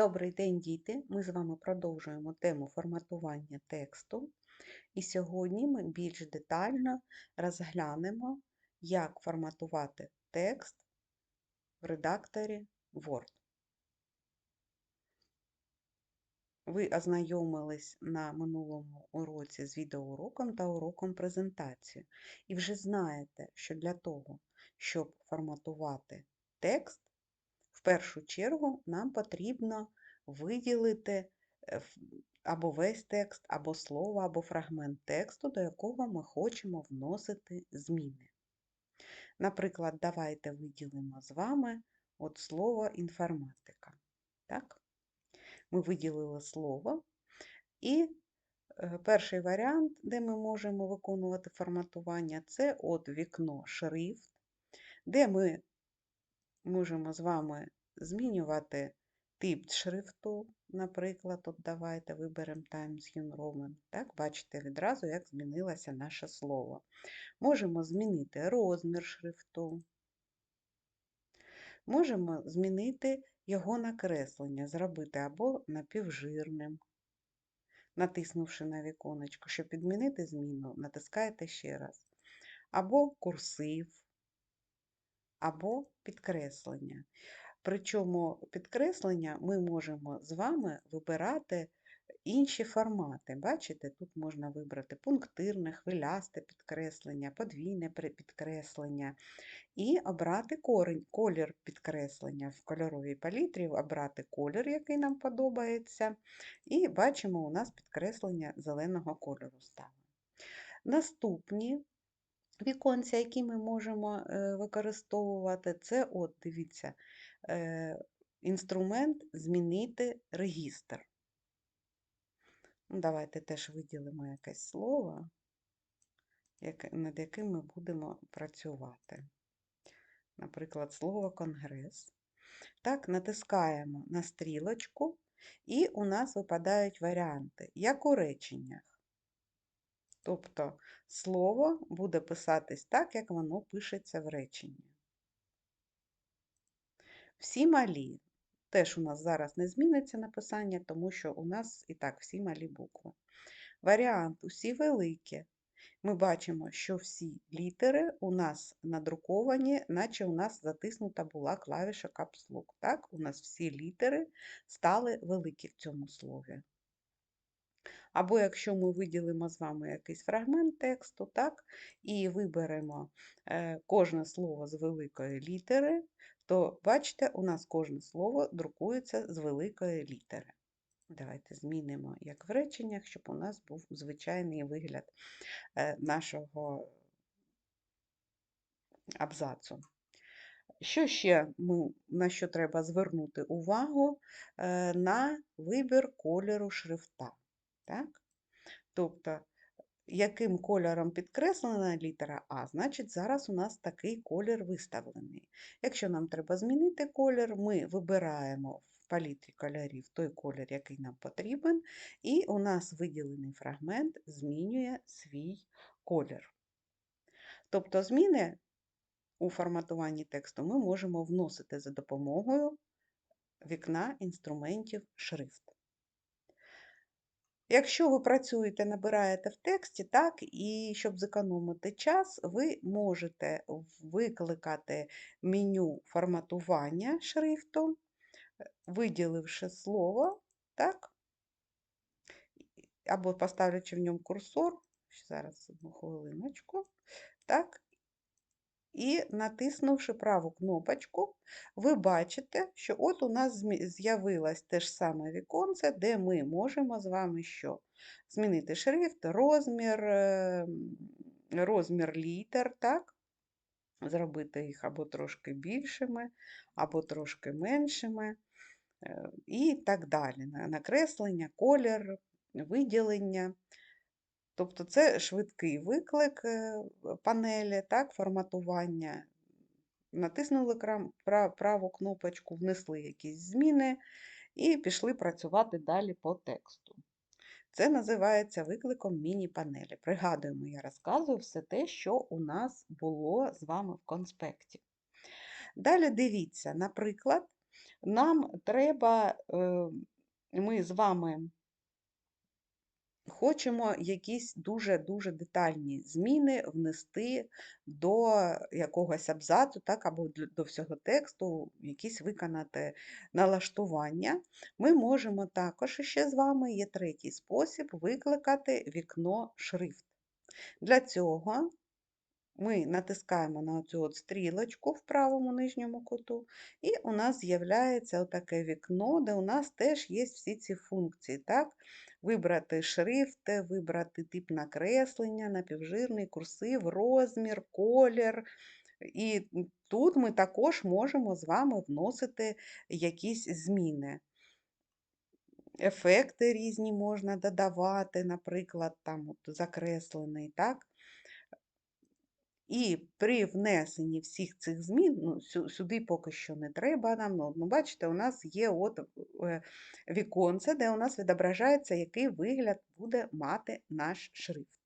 Добрий день, діти! Ми з вами продовжуємо тему форматування тексту. І сьогодні ми більш детально розглянемо, як форматувати текст в редакторі Word. Ви ознайомились на минулому уроці з відеоуроком та уроком презентації. І вже знаєте, що для того, щоб форматувати текст, в першу чергу нам потрібно виділити е, або весь текст, або слово, або фрагмент тексту, до якого ми хочемо вносити зміни. Наприклад, давайте виділимо з вами от слово інформатика. Так? Ми виділили слово, і е, перший варіант, де ми можемо виконувати форматування, це от вікно шрифт, де ми можемо з вами змінювати тип шрифту, наприклад, от давайте виберемо Times New Roman. Так, Бачите відразу, як змінилося наше слово. Можемо змінити розмір шрифту. Можемо змінити його накреслення, зробити або напівжирним. Натиснувши на віконечко, щоб підмінити зміну, натискаєте ще раз. Або курсив, або підкреслення. Причому підкреслення ми можемо з вами вибирати інші формати. Бачите, тут можна вибрати пунктирне, хвилясте підкреслення, подвійне підкреслення і обрати корінь, колір підкреслення в кольоровій палітрі, обрати колір, який нам подобається. І бачимо, у нас підкреслення зеленого кольору стало. Наступні віконця, які ми можемо е, використовувати, це, от, дивіться, е, інструмент змінити регістр. Ну, давайте теж виділимо якесь слово, над яким ми будемо працювати. Наприклад, слово конгрес. Так, натискаємо на стрілочку, і у нас випадають варіанти, як у реченнях. Тобто слово буде писатись так, як воно пишеться в реченні. Всі малі. Теж у нас зараз не зміниться написання, тому що у нас і так всі малі букви. Варіант усі великі. Ми бачимо, що всі літери у нас надруковані, наче у нас затиснута була клавіша Lock. Так, у нас всі літери стали великі в цьому слові. Або якщо ми виділимо з вами якийсь фрагмент тексту, так, і виберемо е, кожне слово з великої літери, то бачите, у нас кожне слово друкується з великої літери. Давайте змінимо, як в реченнях, щоб у нас був звичайний вигляд е, нашого абзацу. Що ще ми, на що треба звернути увагу? Е, на вибір кольору шрифта. Так? Тобто, яким кольором підкреслена літера А, значить, зараз у нас такий колір виставлений. Якщо нам треба змінити колір, ми вибираємо в палітрі кольорів той колір, який нам потрібен, і у нас виділений фрагмент змінює свій колір. Тобто, зміни у форматуванні тексту ми можемо вносити за допомогою вікна інструментів шрифт. Якщо ви працюєте, набираєте в тексті, так, і щоб зекономити час, ви можете викликати меню форматування шрифту, е, виділивши слово, так, або поставлячи в ньому курсор, зараз одну хвилиночку, так, і натиснувши праву кнопочку, ви бачите, що от у нас з'явилось те ж саме віконце, де ми можемо з вами що? Змінити шрифт, розмір, ем, розмір літер, так? зробити їх або трошки більшими, або трошки меншими, е, і так далі. Накреслення, колір, виділення. Тобто це швидкий виклик е, панелі, так, форматування. Натиснули праву кнопочку, внесли якісь зміни і пішли працювати далі по тексту. Це називається викликом міні-панелі. Пригадуємо, я розказую все те, що у нас було з вами в конспекті. Далі дивіться, наприклад, нам треба, е, ми з вами хочемо якісь дуже-дуже детальні зміни внести до якогось абзацу, так, або до всього тексту, якісь виконати налаштування. Ми можемо також ще з вами, є третій спосіб, викликати вікно шрифт. Для цього ми натискаємо на цю от стрілочку в правому нижньому куту, і у нас з'являється таке вікно, де у нас теж є всі ці функції. Так? Вибрати шрифт, вибрати тип накреслення, напівжирний, курсив, розмір, колір. І тут ми також можемо з вами вносити якісь зміни. Ефекти різні можна додавати, наприклад, там от закреслений, так? І при внесенні всіх цих змін, ну, сюди поки що не треба нам, ну, ну, бачите, у нас є от е, віконце, де у нас відображається, який вигляд буде мати наш шрифт.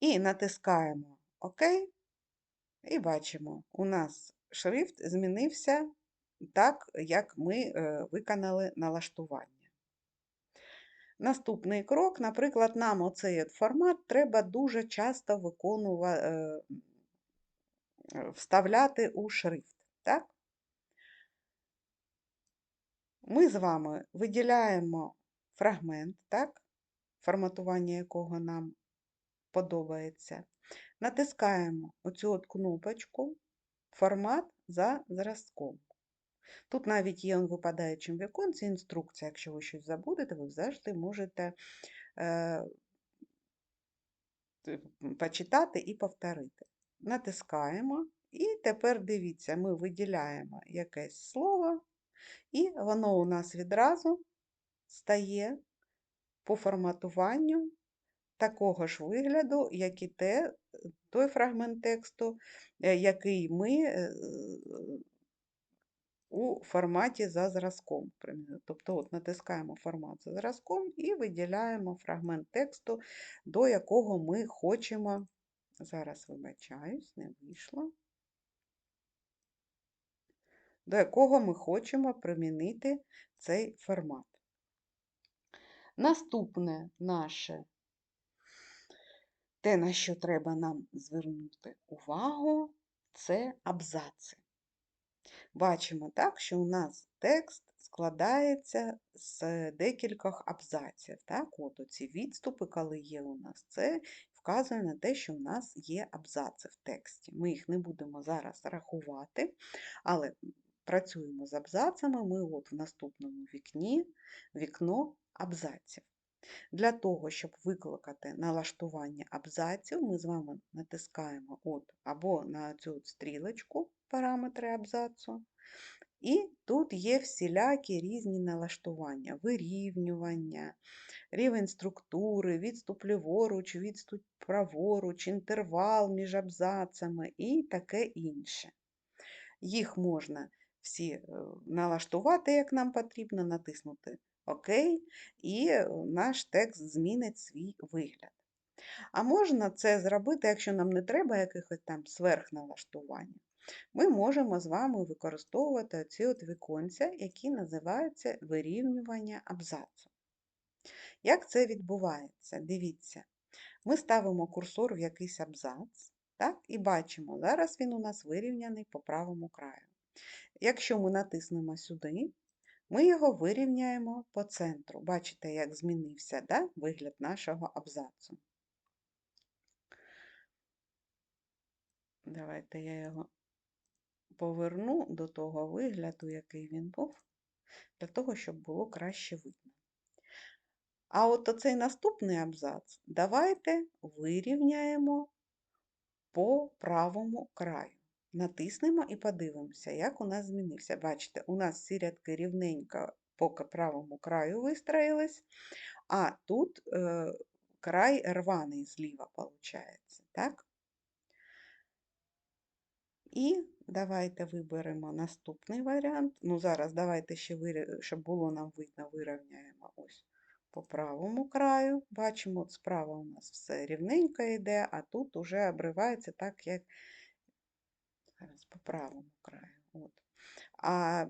І натискаємо ОК, і бачимо, у нас шрифт змінився так, як ми е, виконали налаштування. Наступний крок, наприклад, нам оцей формат треба дуже часто виконувати, вставляти у шрифт. Так? Ми з вами виділяємо фрагмент, так? форматування якого нам подобається. Натискаємо оцю от кнопочку Формат за зразком. Тут навіть є в випадаючому віконці інструкція. Якщо ви щось забудете, ви завжди можете е, почитати і повторити. Натискаємо, і тепер дивіться, ми виділяємо якесь слово, і воно у нас відразу стає по форматуванню такого ж вигляду, як і те, той фрагмент тексту, е, який ми е, у форматі за зразком. Тобто от натискаємо формат за зразком і виділяємо фрагмент тексту, до якого ми хочемо. Зараз вибачаюсь, не вийшло. До якого ми хочемо примінити цей формат. Наступне наше, те, на що треба нам звернути увагу, це абзаци. Бачимо так, що у нас текст складається з декількох абзаців. Так? От Оці відступи, коли є у нас, це вказує на те, що у нас є абзаци в тексті. Ми їх не будемо зараз рахувати, але працюємо з абзацами. Ми от в наступному вікні вікно абзаців. Для того, щоб викликати налаштування абзаців, ми з вами натискаємо от або на цю стрілочку параметри абзацу, і тут є всілякі різні налаштування, вирівнювання, рівень структури, відступ ліворуч, відступ праворуч, інтервал між абзацами і таке інше. Їх можна всі е, налаштувати, як нам потрібно, натиснути ОК, і наш текст змінить свій вигляд. А можна це зробити, якщо нам не треба якихось там сверхналаштувань. Ми можемо з вами використовувати ці от віконця, які називаються вирівнювання абзацу. Як це відбувається? Дивіться, ми ставимо курсор в якийсь абзац, так, і бачимо, зараз він у нас вирівняний по правому краю. Якщо ми натиснемо сюди, ми його вирівняємо по центру. Бачите, як змінився да, вигляд нашого абзацу. Давайте я його поверну до того вигляду, який він був, для того, щоб було краще видно. А от оцей наступний абзац давайте вирівняємо по правому краю. Натиснемо і подивимося, як у нас змінився. Бачите, у нас всі рядки рівненько по правому краю вистроїлись, а тут е, край рваний зліва, виходить. Так? І давайте виберемо наступний варіант. Ну, зараз давайте ще, щоб було нам видно, вирівняємо ось по правому краю. Бачимо, от справа у нас все рівненько йде, а тут уже обривається так, як зараз по правому краю. От. А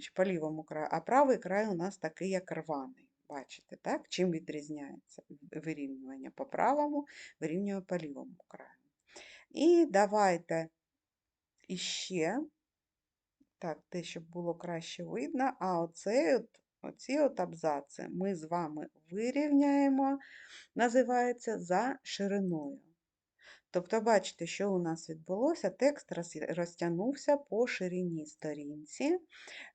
чи по лівому краю, а правий край у нас такий, як рваний. Бачите, так? Чим відрізняється вирівнювання по правому, вирівнює по лівому краю. І давайте іще, так, те, щоб було краще видно, а оцей от, оці от абзаци ми з вами вирівняємо, називається за шириною. Тобто, бачите, що у нас відбулося? Текст розтягнувся по ширині сторінці.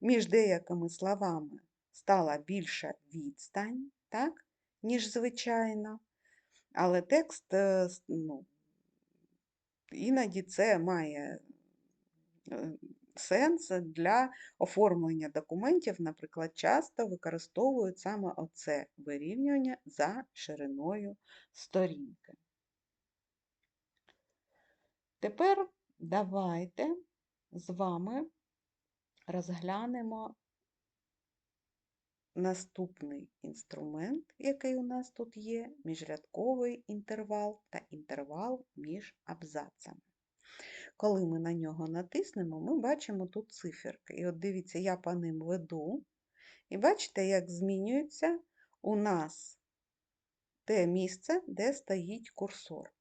Між деякими словами стала більша відстань, так, ніж звичайно. Але текст, е, ну, іноді це має е, сенс для оформлення документів, наприклад, часто використовують саме оце вирівнювання за шириною сторінки. Тепер давайте з вами розглянемо наступний інструмент, який у нас тут є, міжрядковий інтервал та інтервал між абзацами. Коли ми на нього натиснемо, ми бачимо тут циферки. І от дивіться, я по ним веду, і бачите, як змінюється у нас те місце, де стоїть курсор.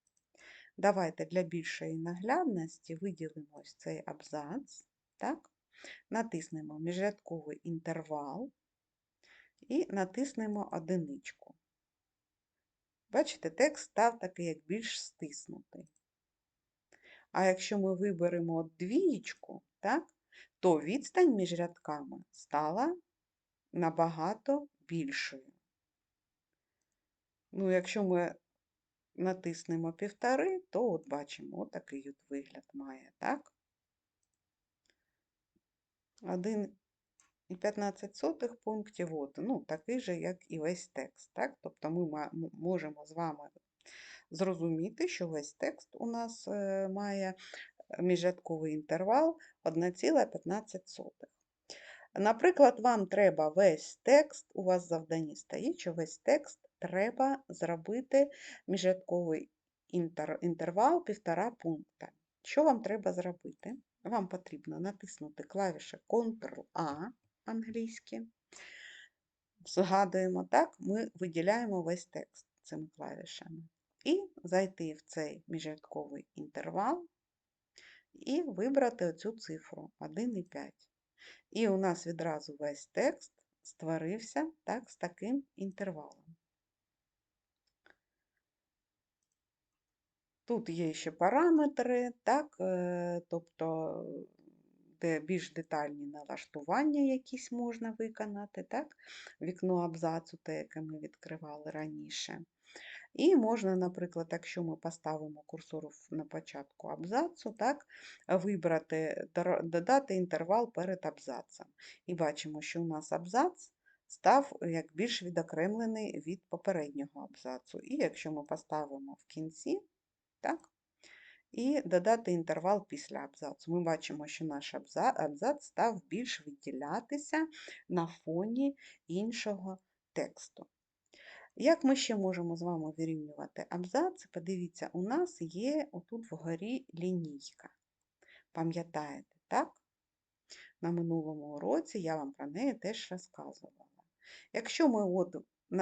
Давайте для більшої наглядності виділимо ось цей абзац, так? натиснемо міжрядковий інтервал і натиснемо одиничку. Бачите, текст став такий, як більш стиснутий. А якщо ми виберемо двієчку, так, то відстань між рядками стала набагато більшою. Ну, якщо ми натиснемо півтори, то от бачимо, от такий от вигляд має, так? 1,15 пунктів, от, ну, такий же, як і весь текст, так? Тобто ми можемо з вами зрозуміти, що весь текст у нас е, має міжрядковий інтервал 1,15. Наприклад, вам треба весь текст, у вас в завданні стоїть, що весь текст треба зробити міжрядковий інтер, інтервал півтора пункта. Що вам треба зробити? Вам потрібно натиснути клавіші Ctrl-A англійські. Згадуємо так, ми виділяємо весь текст цими клавішами. І зайти в цей міжрядковий інтервал і вибрати оцю цифру 1,5. І у нас відразу весь текст створився так, з таким інтервалом. Тут є ще параметри, так, е, тобто де більш детальні налаштування якісь можна виконати, так, вікно абзацу, те, яке ми відкривали раніше. І можна, наприклад, якщо ми поставимо курсор на початку абзацу, так, вибрати, додати інтервал перед абзацем. І бачимо, що у нас абзац став як більш відокремлений від попереднього абзацу. І якщо ми поставимо в кінці, так, і додати інтервал після абзацу. Ми бачимо, що наш абзац став більш виділятися на фоні іншого тексту. Як ми ще можемо з вами вирівнювати абзац? Подивіться, у нас є отут вгорі лінійка. Пам'ятаєте, так? На минулому уроці я вам про неї теж розказувала. Якщо ми от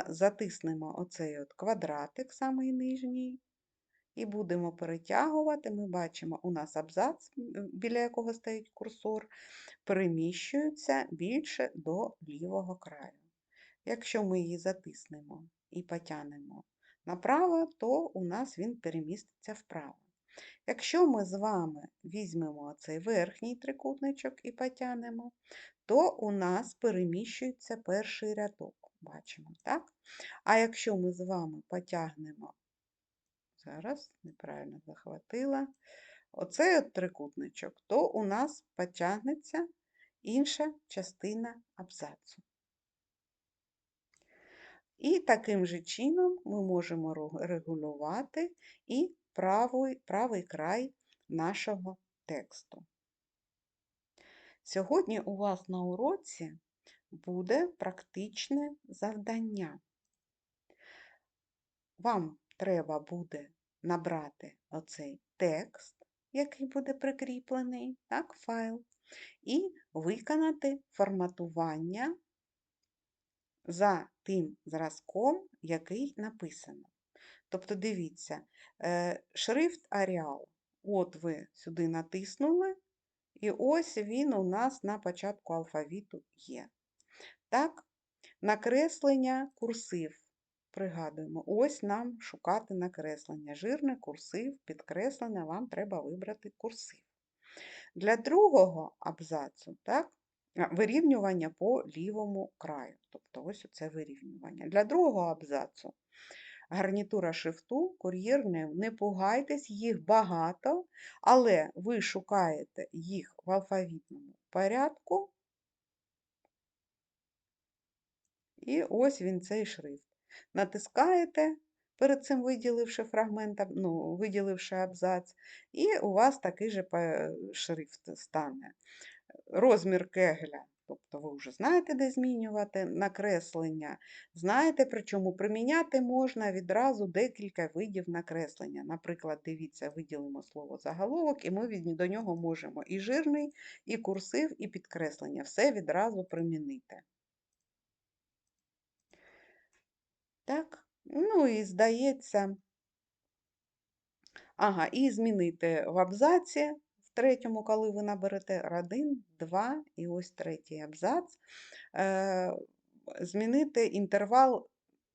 затиснемо оцей от квадратик, самий нижній, і будемо перетягувати, ми бачимо, у нас абзац, біля якого стоїть курсор, переміщується більше до лівого краю. Якщо ми її затиснемо і потягнемо направо, то у нас він переміститься вправо. Якщо ми з вами візьмемо цей верхній трикутничок і потягнемо, то у нас переміщується перший рядок. Бачимо, так? А якщо ми з вами потягнемо, зараз неправильно захватила, оцей от трикутничок, то у нас потягнеться інша частина абзацу. І таким же чином ми можемо регулювати і правий, правий край нашого тексту. Сьогодні у вас на уроці буде практичне завдання. Вам треба буде набрати оцей текст, який буде прикріплений, так, файл, і виконати форматування за тим зразком, який написано. Тобто, дивіться, е, шрифт Arial. От ви сюди натиснули, і ось він у нас на початку алфавіту є. Так, накреслення курсив. Пригадуємо, ось нам шукати накреслення. Жирне, курсив, підкреслене, вам треба вибрати курсив. Для другого абзацу, так, вирівнювання по лівому краю. Тобто ось оце вирівнювання. Для другого абзацу гарнітура шрифту, кур'єрне, не пугайтесь, їх багато, але ви шукаєте їх в алфавітному порядку. І ось він цей шрифт. Натискаєте, перед цим виділивши фрагмент, ну, виділивши абзац, і у вас такий же шрифт стане. Розмір кегеля, тобто ви вже знаєте, де змінювати, накреслення. Знаєте, причому приміняти можна відразу декілька видів накреслення. Наприклад, дивіться, виділимо слово заголовок, і ми до нього можемо і жирний, і курсив, і підкреслення. Все відразу примінити. Так, ну і здається, ага, і змінити в абзаці, в третьому, коли ви наберете 1, 2 і ось третій абзац, е, змінити інтервал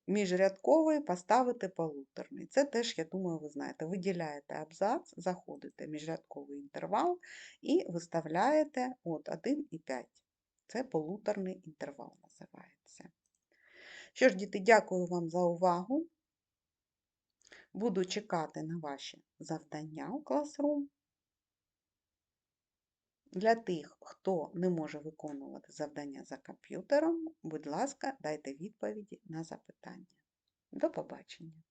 міжрядковий, поставити полуторний. Це теж, я думаю, ви знаєте, виділяєте абзац, заходите в міжрядковий інтервал і виставляєте от 1 і 5. Це полуторний інтервал називається. Що ж, діти, дякую вам за увагу. Буду чекати на ваші завдання у Classroom. Для тих, хто не може виконувати завдання за комп'ютером, будь ласка, дайте відповіді на запитання. До побачення!